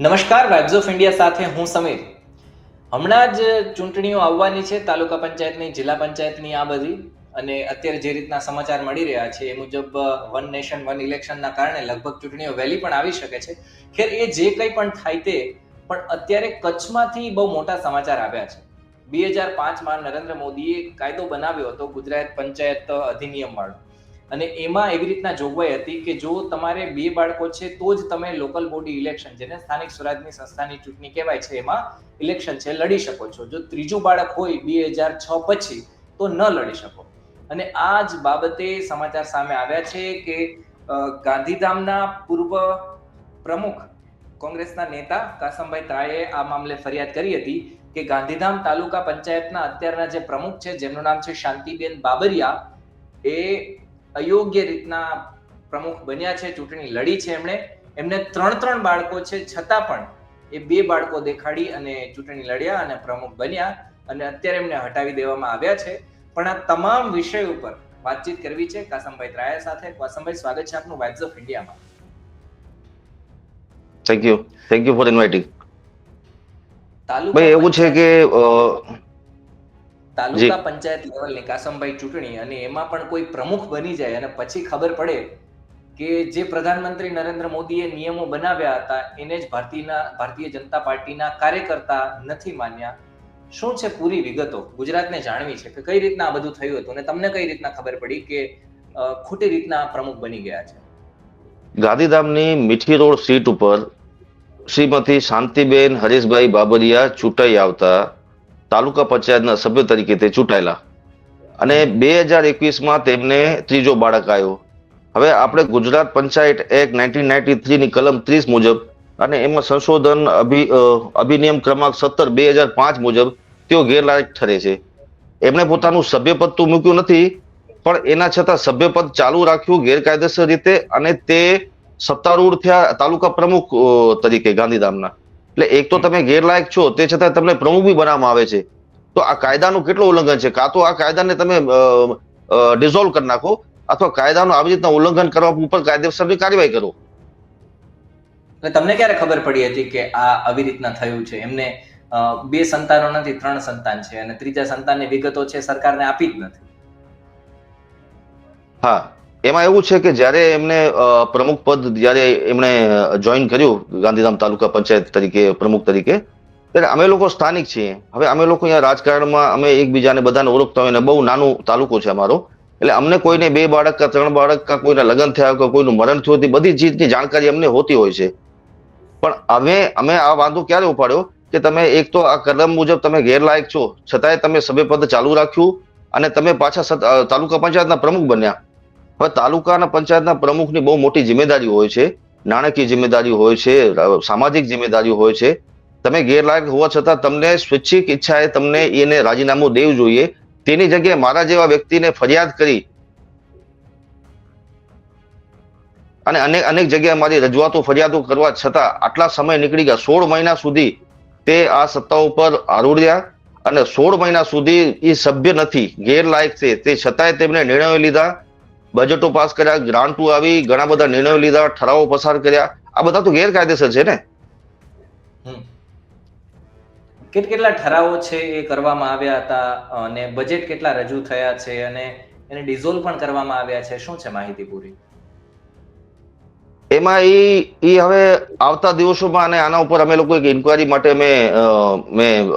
નમસ્કાર vibes of India સાથે હું સમીર. હમણાં જ ચૂંટણીઓ આવવાની છે, તાલુકા પંચાયતની, જિલ્લા પંચાયતની આ બધી. અને અત્યારે જે રીતના સમાચાર મળી રહ્યા છે, એ મુજબ વન નેશન વન ઇલેક્શનના કારણે લગભગ ચૂંટણીઓ વહેલી પણ આવી શકે છે. ખેર, એ જે કંઈ પણ થાય તે, પણ અત્યારે કચ્છમાંથી બહુ મોટા સમાચાર આવ્યા છે. બે હજાર પાંચમાં નરેન્દ્ર મોદીએ કાયદો બનાવ્યો હતો, ગુજરાત પંચાયત અધિનિયમ વાળો. અને એમાં એવી રીતના જોગવાઈ હતી કે જો તમારે બે બાળકો છે, તો જ તમે લોકલ બોડી ઇલેક્શન જેને સ્થાનિક સ્વરાજની સંસ્થાની ચૂંટણી કહેવાય છે, એમાં ઇલેક્શન છે, લડી શકો છો. જો ત્રીજું બાળક હોય બે હજાર છ પછી, તો ન લડી શકો. અને આ જ બાબતે સમાચાર સામે આવ્યા છે કે ગાંધીધામના પૂર્વ પ્રમુખ કોંગ્રેસના નેતા કાસમભાઈ ત્રાએ આ મામલે ફરિયાદ કરી હતી કે ગાંધીધામ તાલુકા પંચાયતના અત્યારના જે પ્રમુખ છે, જેમનું નામ છે શાંતિબેન બાબરિયા, એ અયોગ્ય રીતના પ્રમુખ બન્યા છે ચૂંટણી લડી છે એમણે. એમને ત્રણ ત્રણ બાળકો છે છતાં પણ એ બે બાળકો દેખાડી અને ચૂંટણી લડ્યા અને પ્રમુખ બન્યા અને અત્યારે એમને હટાવી દેવામાં આવ્યા છે. પણ આ તમામ વિષય ઉપર વાતચીત કરવી છે કાસમભાઈ ત્રાયા સાથે. કાસમભાઈ સ્વાગત છે આપનું વાઇબ્સ ઓફ ઇન્ડિયામાં thank you thank you for inviting ભાઈ એવું છે કે તાલુકા પંચાયત લેવલની કાસમભાઈ ચૂંટણી અને એમાં પણ કોઈ પ્રમુખ બની જાય અને પછી ખબર પડે કે જે પ્રધાનમંત્રી નરેન્દ્ર મોદીએ નિયમો બનાવ્યા હતા એને જ ભારતીયના ભારતીય જનતા પાર્ટીના કાર્યકર્તા નથી માન્યા. શું છે પૂરી વિગતો? ગુજરાતને જાણવી છે કે કઈ રીતના આ બધું થયું હતું અને તમને કઈ રીતના ખબર પડી કે ખોટી રીતના પ્રમુખ બની ગયા છે? ગાંધીધામની મીઠી રોડ સીટ ઉપર શ્રીમતી શાંતિબેન હરીશભાઈ બાબરિયા ચૂંટાઈ આવતા તાલુકા પંચાયતના સભ્ય તરીકે તે ચૂંટાયેલા. અને બે હજાર એકવીસમાં તેમને ત્રીજો બાળક આવ્યો હવે આપણે Gujarat panchayat act nineteen ninety થ્રીની કલમ ત્રીસ મુજબ અને એમાં સંશોધન અભિ અભિનિયમ ક્રમાંક સત્તર બે હજાર પાંચ મુજબ તેઓ ગેરલાયક ઠરે છે. એમણે પોતાનું સભ્યપદ તો મૂક્યું નથી, પણ એના છતાં સભ્યપદ ચાલુ રાખ્યું ગેરકાયદેસર રીતે અને તે સત્તારૂઢ થયા તાલુકા પ્રમુખ તરીકે ગાંધીધામના. એટલે એક તો તમે ગેરલાયક છો તે છતાં તમને પ્રમુખ બી બનાવવામાં આવે છે. તો આ કાયદાનું કેટલું ઉલ્લંઘન છે? કાં તો આ કાયદાને તમે ડિઝોલ્વ કરી નાખો અથવા કાયદાનું આવી રીતના ઉલ્લંઘન કરવા ઉપર કાયદેસરની કાર્યવાહી કરો. તમને ક્યારે ખબર પડી હતી કે આ આવી રીતના થયું છે? એમને બે સંતાનો નથી ત્રણ સંતાન છે અને ત્રીજા સંતાનની વિગતો છે સરકારને આપી જ નથી. હા. એમાં એવું છે કે જ્યારે એમને પ્રમુખ પદ, જ્યારે એમણે જોઈન કર્યું ગાંધીધામ તાલુકા પંચાયત તરીકે, પ્રમુખ તરીકે, ત્યારે અમે લોકો સ્થાનિક છીએ. હવે અમે લોકો અહીંયા રાજકારણમાં અમે એકબીજાને બધાને ઓળખતા હોય અને બહુ નાનું તાલુકો છે અમારો. એટલે અમને કોઈને બે બાળક, કા ત્રણ બાળક, કા કોઈના લગ્ન થયા કે કોઈનું મરણ થયું હતી બધી ચીજની જાણકારી અમને હોતી હોય છે. પણ હવે અમે આ વાંધો ક્યારે ઉપાડ્યો? કે તમે એક તો આ કલમ મુજબ તમે ગેરલાયક છો. છતાંય તમે સભ્યપદ ચાલુ રાખ્યું અને તમે પાછા તાલુકા પંચાયતના પ્રમુખ બન્યા. હવે તાલુકાના પંચાયતના પ્રમુખની બહુ મોટી જિમ્મેદારી હોય છે, નાણાકીય જિમ્મેદારી હોય છે સામાજિક જિમ્મેદારી હોય છે. તમે ગેરલાયક હોવા છતાં તમને સ્વૈચ્છિક ઈચ્છાએ તમને એને રાજીનામું દેવું જોઈએ. તેની જગ્યાએ મારા જેવા વ્યક્તિને ફરિયાદ કરી અને અનેક અનેક જગ્યાએ મારી રજૂઆતો, ફરિયાદો કરવા છતાં આટલા સમય નીકળી ગયા. સોળ મહિના સુધી તે આ સત્તા ઉપર આરૂઢ્યા અને સોળ મહિના સુધી એ સભ્ય નથી, ગેરલાયક છે. તે છતાંય તેમણે નિર્ણયો લીધા બજેટો પાસ કર્યા ગ્રાન્ટો આવી ઘણા બધા નિર્ણયો લીધા ઠરાવો પસાર કર્યા. આ બધા તો ગેરકાયદેસર છે ને. કેટ કેટલા ઠરાવો છે એ કરવામાં આવ્યા હતા અને બજેટ કેટલા રજૂ થયા છે અને એને ડિઝોલ્વ પણ કરવામાં આવ્યા છે શું છે માહિતી પૂરી? એમાં એ એ હવે આવતા દિવસોમાં અને આના ઉપર અમે લોકો એક ઇન્કવાયરી માટે મેં મેં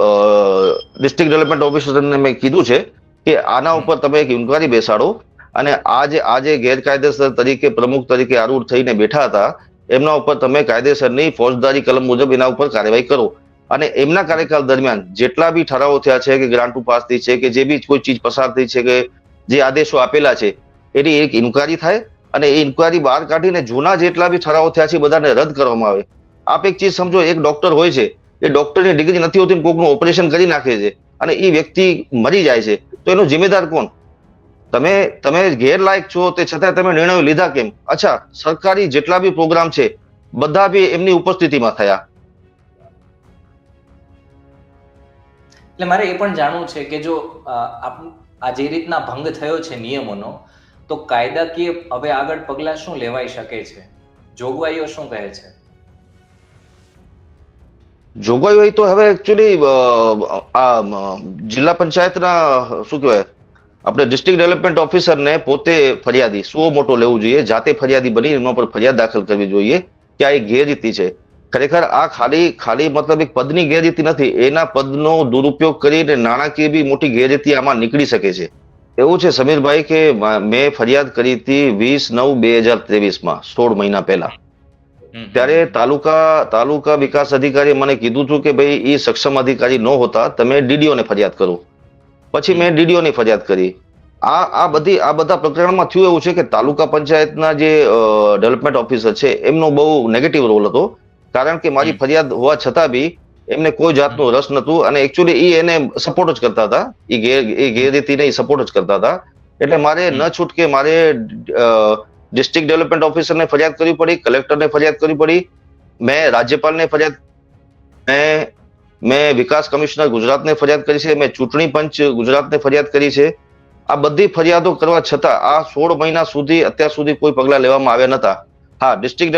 ડિસ્ટ્રિક્ટ ડેવલપમેન્ટ ઓફિસરને મેં કીધું છે કે આના ઉપર તમે એક ઇન્કવાયરી બેસાડો. અને આ જે આ જે ગેરકાયદેસર તરીકે, પ્રમુખ તરીકે આરૂઢ થઈને બેઠા હતા, એમના ઉપર તમે કાયદેસરની ફોજદારી કલમ મુજબ એના ઉપર કાર્યવાહી કરો. અને એમના કાર્યકાળ દરમિયાન જેટલા બી ઠરાવો થયા છે કે ગ્રાન્ટ પાસ થઈ છે કે જે બી કોઈ ચીજ પસાર થઈ છે કે જે આદેશો આપેલા છે, એની એક ઇન્કવાયરી થાય અને એ ઇન્કવાયરી બહાર કાઢીને જૂના જેટલા બી ઠરાવો થયા છે બધાને રદ કરવામાં આવે. આપ એક ચીજ સમજો, એક ડોક્ટર હોય છે, એ ડોક્ટરની ડિગ્રી નથી હોતી કોકનું ઓપરેશન કરી નાખે છે અને એ વ્યક્તિ મરી જાય છે, તો એનો જિમ્મેદાર કોણ? તમે તમે ગેરલાયક છો તે છતાં તમે નિર્ણયો લીધા કેમ? અચ્છા સરકારી જેટલા બી પ્રોગ્રામ છે બધા બી એમની ઉપસ્થિતિમાં થયા. એટલે મારે એ પણ જાણવું છે કે જો આ જે રીતના ભંગ થયો છે નિયમોનો તો કાયદાકીય હવે આગળ પગલાં શું લેવાઈ શકે છે? જોગવાઈઓ શું કહે છે? જોગવાઈ હોય તો હવે એકચ્યુઅલી આ જિલ્લા પંચાયતના શું કહેવાય આપણે ડિસ્ટ્રિક્ટ ડેવલપમેન્ટ ઓફિસરને પોતે ફરિયાદી સુઓ મોટો લેવું જોઈએ જાતે ફરિયાદી બની એના પર ફરિયાદ દાખલ કરવી જોઈએ કે આ એક ગેરરીતિ છે. ખરેખર આ ખાલી ખાલી મતલબ એક પદની ગેરરીતિ નથી એના પદનો દુરુપયોગ કરીને નાણાકીય બી મોટી ગેરરીતિ આમાં નીકળી શકે છે. એવું છે સમીરભાઈ કે મેં ફરિયાદ કરી હતી વીસ નવ બે હજાર ત્રેવીસમાં સોળ મહિના પહેલા. ત્યારે તાલુકા તાલુકા વિકાસ અધિકારીએ મને કીધું હતું કે ભાઈ એ સક્ષમ અધિકારી ન હોતા તમે ડીડીઓ ને ફરિયાદ કરો. પછી મેં ડીડીઓની ફરિયાદ કરી. આ આ બધી આ બધા પ્રકરણમાં થયું એવું છે કે તાલુકા પંચાયતના જે ડેવલપમેન્ટ ઓફિસર છે એમનો બહુ નેગેટિવ રોલ હતો. કારણ કે મારી ફરિયાદ હોવા છતાં બી એમને કોઈ જાતનો રસ નહોતું અને એકચ્યુઅલી એ એને સપોર્ટ જ કરતા હતા. એ ગેર એ ગેરરીતિને એ સપોર્ટ જ કરતા હતા. એટલે મારે ન. છૂટકે મારે ડિસ્ટ્રિક્ટ ડેવલપમેન્ટ ઓફિસરને ફરિયાદ કરવી પડી કલેક્ટરને ફરિયાદ કરવી પડી. મેં રાજ્યપાલને ફરિયાદ મેં મેં વિકાસ કમિશનર ગુજરાતને ફરિયાદ કરી છે, મેં ચૂંટણી પંચ ગુજરાતને ફરિયાદ કરી છે. આ બધી ફરિયાદો કરવા છતાં આ સોળ મહિના સુધી, અત્યાર સુધી કોઈ પગલાં લેવામાં આવ્યા નહોતા. હા ડિસ્ટ્રિક્ટ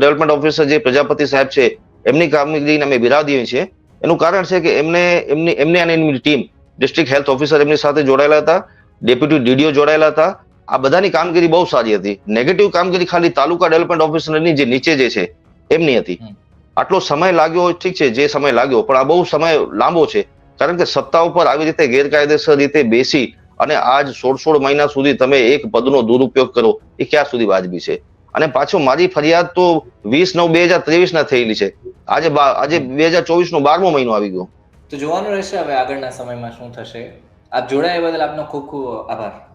ડેવલપમેન્ટ ઓફિસર જે પ્રજાપતિ સાહેબ છે, એમની કામગીરીને અમે બિરાદીએ છીએ. એનું કારણ છે કે એમને, એમની, એમને અને એમની ટીમ ડિસ્ટ્રિક્ટ હેલ્થ ઓફિસર એમની સાથે જોડાયેલા હતા ડેપ્યુટી ડીડીઓ જોડાયેલા હતા. આ બધાની કામગીરી બહુ સારી હતી. નેગેટિવ કામગીરી ખાલી તાલુકા ડેવલપમેન્ટ ઓફિસરની જે નીચે જે છે, એમની હતી. આટલો સમય લાગ્યો ઠીક છે, જે સમય લાગ્યો, પણ આ બહુ સમય લાંબો છે. કારણ કે સત્તા ઉપર આવી રીતે ગેરકાયદેસર રીતે બેસી અને આજ સોળ સોળ મહિના સુધી તમે એક પદનો દુરુપયોગ કરો, એ ક્યાં સુધી વાજબી છે? અને પાછો મારી ફરિયાદ તો વીસ નવ બે હજાર ત્રેવીસ ના થયેલી છે. આજે આજે બે હજાર ચોવીસ નો બારમો મહિનો આવી ગયો. તો જોવાનું રહેશે હવે આગળના સમયમાં શું થશે. આપ જોડાયા બદલ આપનો ખૂબ ખૂબ આભાર.